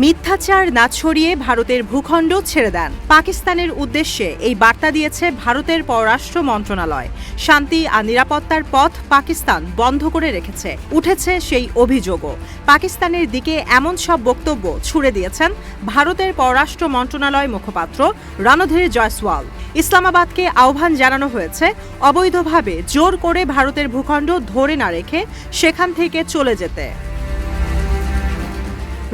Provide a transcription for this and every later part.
মিথ্যাচার না ছড়িয়ে ভারতের ভূখণ্ড ছেড়ে দেন। পাকিস্তানের উদ্দেশ্যে এই বার্তা দিয়েছে ভারতের পররাষ্ট্র মন্ত্রণালয়। শান্তি আর নিরাপত্তার পথ পাকিস্তান বন্ধ করে রেখেছে। উঠেছে সেই অভিযোগও। পাকিস্তানের দিকে এমন সব বক্তব্য ছুড়ে দিয়েছেন ভারতের পররাষ্ট্র মন্ত্রণালয় মুখপাত্র রণধীর জয়সওয়াল। ইসলামাবাদকে আহ্বান জানানো হয়েছে, অবৈধভাবে জোর করে ভারতের ভূখণ্ড ধরে না রেখে সেখান থেকে চলে যেতে।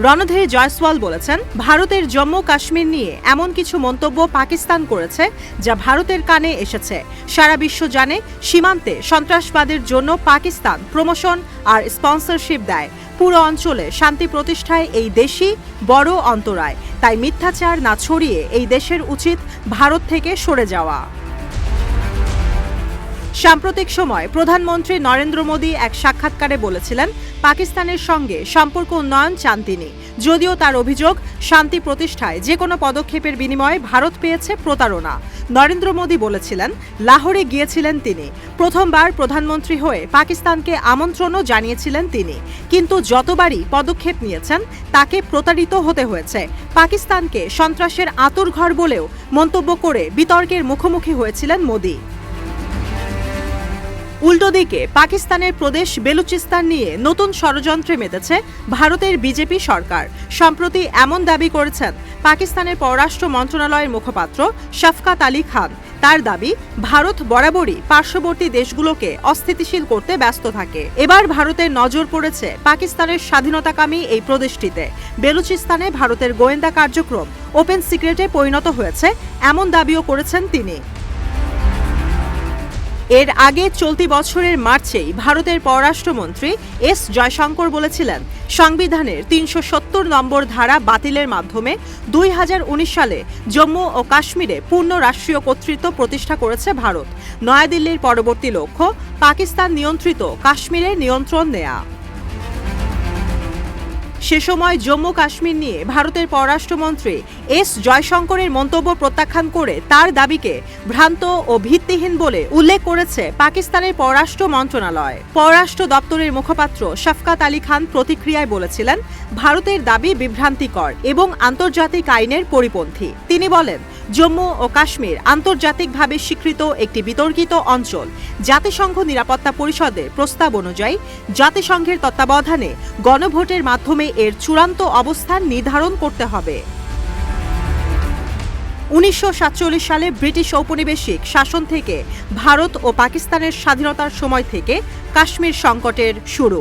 রণধীর জয়সওয়াল বলেছেন, ভারতের জম্মু কাশ্মীর নিয়ে এমন কিছু মন্তব্য পাকিস্তান করেছে যা ভারতের কানে এসেছে। সারা বিশ্ব জানে সীমান্তে সন্ত্রাসবাদের জন্য পাকিস্তান প্রমোশন আর স্পন্সরশিপ দেয়। পুরো অঞ্চলে শান্তি প্রতিষ্ঠায় এই দেশই বড় অন্তরায়। তাই মিথ্যাচার না ছড়িয়ে এই দেশের উচিত ভারত থেকে সরে যাওয়া। সাম্প্রতিক সময় প্রধানমন্ত্রী নরেন্দ্র মোদী এক সাক্ষাৎকারে বলেছিলেন, পাকিস্তানের সঙ্গে সম্পর্ক উন্নয়ন চান তিনি। যদিও তার অভিযোগ, শান্তি প্রতিষ্ঠায় যে কোনো পদক্ষেপের বিনিময়ে ভারত পেয়েছে প্রতারণা। নরেন্দ্র মোদী বলেছিলেন, লাহোরে গিয়েছিলেন তিনি। প্রথমবার প্রধানমন্ত্রী হয়ে পাকিস্তানকে আমন্ত্রণও জানিয়েছিলেন তিনি। কিন্তু যতবারই পদক্ষেপ নিয়েছেন, তাকে প্রতারিত হতে হয়েছে। পাকিস্তানকে সন্ত্রাসের আতুরঘর বলেও মন্তব্য করে বিতর্কের মুখোমুখি হয়েছিলেন মোদী। উল্টো দিকে পাকিস্তানের প্রদেশ বেলুচিস্তান নিয়ে নতুন ষড়যন্ত্রে মেতেছে ভারতের বিজেপি সরকার। সম্প্রতি এমন দাবি করেছেন পাকিস্তানের পররাষ্ট্র মন্ত্রণালয়ের মুখপাত্র শফকাত আলী খান। তার দাবি, ভারত বরাবরই পার্শ্ববর্তী দেশগুলোকে অস্থিতিশীল করতে ব্যস্ত থাকে। এবার ভারতের নজর পড়েছে পাকিস্তানের স্বাধীনতাকামী এই প্রদেশটিতে। বেলুচিস্তানে ভারতের গোয়েন্দা কার্যক্রম ওপেন সিক্রেটে পরিণত হয়েছে, এমন দাবিও করেছেন তিনি। এর আগে চলতি বছরের মার্চেই ভারতের পররাষ্ট্রমন্ত্রী এস জয়শঙ্কর বলেছিলেন, সংবিধানের তিনশো সত্তর নম্বর ধারা বাতিলের মাধ্যমে দুই হাজার উনিশ সালে জম্মু ও কাশ্মীরে পূর্ণ রাষ্ট্রীয় কর্তৃত্ব প্রতিষ্ঠা করেছে ভারত। নয়াদিল্লির পরবর্তী লক্ষ্য, পাকিস্তান নিয়ন্ত্রিত কাশ্মীরের নিয়ন্ত্রণ নেয়া। সে সময় জম্মু কাশ্মীর নিয়ে ভারতের পররাষ্ট্রমন্ত্রী এস জয়শঙ্করের মন্তব্য প্রত্যাখ্যান করে তার দাবিকে ভ্রান্ত ও ভিত্তিহীন বলে উল্লেখ করেছে পাকিস্তানের পররাষ্ট্র মন্ত্রণালয়। পররাষ্ট্র দপ্তরের মুখপাত্র শফকাত আলী খান প্রতিক্রিয়ায় বলেছিলেন, ভারতের দাবি বিভ্রান্তিকর এবং আন্তর্জাতিক আইনের পরিপন্থী। তিনি বলেন জম্মু ও কাশ্মীর আন্তর্জাতিকভাবে স্বীকৃত একটি বিতর্কিত অঞ্চল। জাতিসংঘ নিরাপত্তা পরিষদের প্রস্তাব অনুযায়ী, জাতিসংঘের তত্ত্বাবধানে গণভোটের মাধ্যমে এর চূড়ান্ত অবস্থান নির্ধারণ করতে হবে। উনিশশো সাতচল্লিশ সালে ব্রিটিশ ঔপনিবেশিক শাসন থেকে ভারত ও পাকিস্তানের স্বাধীনতার সময় থেকে কাশ্মীর সংকটের শুরু।